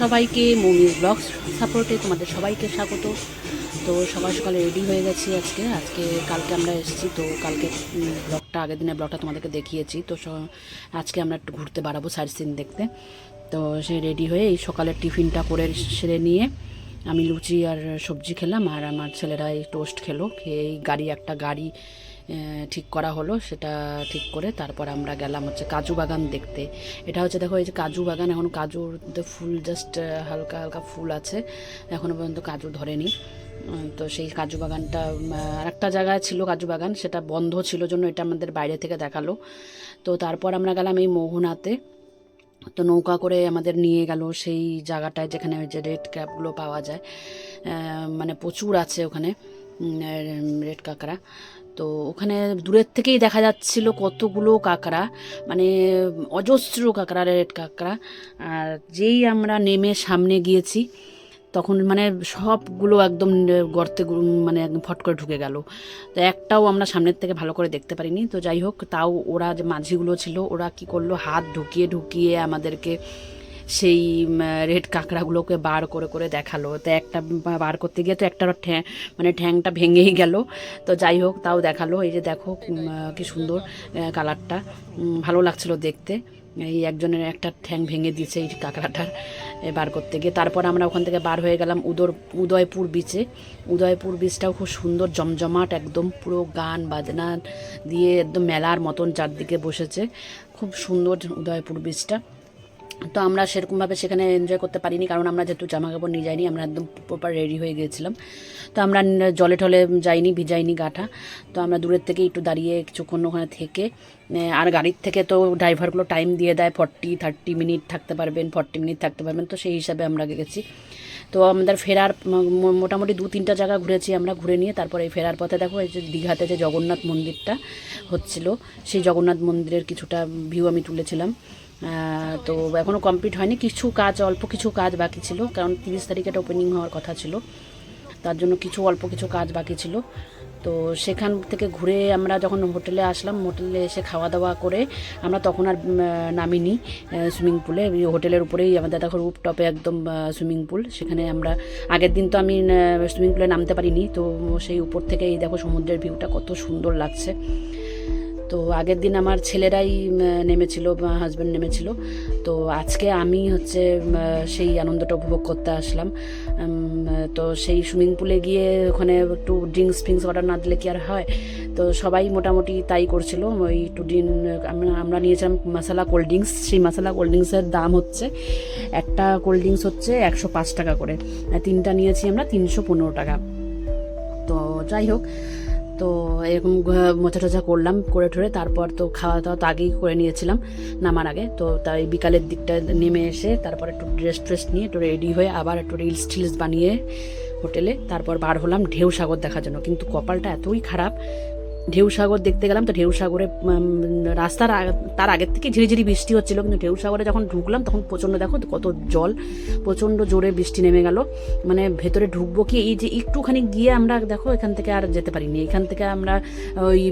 সবাইকে মমিজ ব্লগ সাপোর্টে তোমাদের সবাইকে স্বাগত। তো সকাল সকালে রেডি হয়ে গেছি আজকে। আজকে কালকে আমরা এসেছি, তো কালকে ব্লগটা আগের দিনের ব্লগটা তোমাদেরকে দেখিয়েছি। তো আজকে আমরা একটু ঘুরতে বাড়াবো সাইড সিন দেখতে। তো সে রেডি হয়ে এই সকালের টিফিনটা করে সেরে নিয়ে আমি লুচি আর সবজি খেলাম। আর আমার ছেলেরা এই টোস্ট খেলো, খেয়ে এই গাড়ি, একটা গাড়ি ঠিক করা হলো, সেটা ঠিক করে তারপর আমরা গেলাম হচ্ছে কাজু বাগান দেখতে। এটা হচ্ছে দেখো, এই যে কাজু বাগান, এখন কাজুর মধ্যে ফুল জাস্ট হালকা হালকা ফুল আছে এখনও পর্যন্ত কাজু ধরেনি। তো সেই কাজু বাগানটা একটা জায়গায় ছিল কাজু বাগান, সেটা বন্ধ ছিল জন্য এটা আমাদের বাইরে থেকে দেখাল। তো তারপর আমরা গেলাম এই মোহনাতে। তো নৌকা করে আমাদের নিয়ে গেল সেই জায়গাটায় যেখানে ওই যে রেড ক্যাপগুলো পাওয়া যায়। মানে প্রচুর আছে ওখানে রেড কাঁকড়া। তো ওখানে দূরের থেকেই দেখা যাচ্ছিল কতগুলো কাঁকড়া মানে অজস্র কাঁকড়া, রেড কাঁকড়া। আর যেই আমরা নেমে সামনে গিয়েছি, তখন মানে সবগুলো একদম গর্তে মানে একদম ফট করে ঢুকে গেল। তো একটাও আমরা সামনের থেকে ভালো করে দেখতে পারিনি। তো যাই হোক, তাও ওরা যে মাঝিগুলো ছিল, ওরা কি করল? হাত ঢুকিয়ে ঢুকিয়ে আমাদেরকে সেই রেড কাঁকড়াগুলোকে বার করে করে দেখাল। তো একটা বার করতে গিয়ে তো একটা ঠ্যাং মানে ঠ্যাংটা ভেঙেই গেল। তো যাই হোক, তাও দেখাল। এই যে দেখো কি সুন্দর কালারটা। ভালো লাগছিল দেখতে। এই একজনের একটা ঠ্যাং ভেঙে দিয়েছে এই কাঁকড়াটার বার করতে গিয়ে। তারপর আমরা ওখান থেকে বার হয়ে গেলাম উদর, উদয়পুর বিচে উদয়পুর বিচটাও খুব সুন্দর, জমজমাট একদম, পুরো গান বাজনা দিয়ে একদম মেলার মতন চারদিকে বসেছে। খুব সুন্দর উদয়পুর বিচটা তো আমরা সেরকমভাবে সেখানে এনজয় করতে পারিনি, কারণ আমরা যেহেতু জামা কাপড় নিয়ে যাইনি, আমরা একদম প্রপার রেডি হয়ে গিয়েছিলাম। তো আমরা জলে টলে যাইনি, ভিজাইনি গাটা। তো আমরা দূরের থেকে একটু দাঁড়িয়ে কিছুক্ষণ ওখানে থেকে আর গাড়ির থেকে তো ড্রাইভারগুলো টাইম দিয়ে দেয় ফর্টি থার্টি মিনিট থাকতে পারবেন ফর্টি মিনিট থাকতে পারবেন, তো সেই হিসাবে আমরা গেছি। তো আমাদের ফেরার মোটামুটি দু, তিনটা জায়গা ঘুরেছি আমরা, ঘুরে নিয়ে তারপরে এই ফেরার পথে দেখো, এই যে দীঘাতে যে জগন্নাথ মন্দিরটা হচ্ছিল, সেই জগন্নাথ মন্দিরের কিছুটা ভিউ আমি তুলেছিলাম। তো এখনও কমপ্লিট হয়নি। কিছু কাজ, অল্প কিছু কাজ বাকি ছিল, কারণ তিরিশ তারিখে এটা ওপেনিং হওয়ার কথা ছিল। তার জন্য কিছু, অল্প কিছু কাজ বাকি ছিল। তো সেখান থেকে ঘুরে আমরা যখন হোটেলে আসলাম, হোটেলে এসে খাওয়া দাওয়া করে আমরা তখন আর নামিনি সুইমিং পুলে হোটেলের উপরেই আমাদের দেখো রুপ টপে একদম সুইমিং পুল সেখানে আমরা, আগের দিন তো আমি সুইমিং পুলে নামতে পারিনি। তো সেই উপর থেকে এই দেখো সমুদ্রের ভিউটা কত সুন্দর লাগছে। তো আগের দিন আমার ছেলেরাই নেমেছিল হাজব্যান্ড নেমেছিল। তো আজকে আমি হচ্ছে সেই আনন্দটা উপভোগ করতে আসলাম। তো সেই সুইমিং পুলে গিয়ে ওখানে একটু ড্রিঙ্কস ফিঙ্কস অর্ডার না দিলে কি আর হয়? তো সবাই মোটামুটি তাই করছিল। ওই একটু ডিন আমরা নিয়েছিলাম মশালা কোল্ড ড্রিঙ্কস সেই মশলা কোল্ড ড্রিঙ্কসের দাম হচ্ছে, একটা কোল্ড ড্রিঙ্কস হচ্ছে একশো পাঁচ টাকা করে। তিনটা নিয়েছি আমরা তিনশো পনেরো টাকা। তো যাই হোক তো এরকম মোচা টোচা করলাম, করে ঠরে, তারপর তো খাওয়া দাওয়া তো আগেই করে নিয়েছিলাম নামার আগে। তো তাই বিকালের দিকটা নেমে এসে তারপর একটু ড্রেস ট্রেস নিয়ে একটু রেডি হয়ে আবার একটু রিলস টিলস বানিয়ে হোটেলে তারপর বার হলাম ঢেউ সাগর দেখার জন্য। কিন্তু কপালটা এতই খারাপ ঢেউ সাগর দেখতে গেলাম তো ঢেউ সাগরে রাস্তার তার আগের থেকে ঝিরিঝিরি বৃষ্টি হচ্ছিল, কিন্তু ঢেউ সাগরে যখন ঢুকলাম তখন প্রচণ্ড দেখো কত জল, প্রচণ্ড জোরে বৃষ্টি নেমে গেল। মানে ভেতরে ঢুকবো কি এই যে একটুখানি গিয়ে আমরা দেখো এখান থেকে আর যেতে পারিনি। এখান থেকে আমরা ওই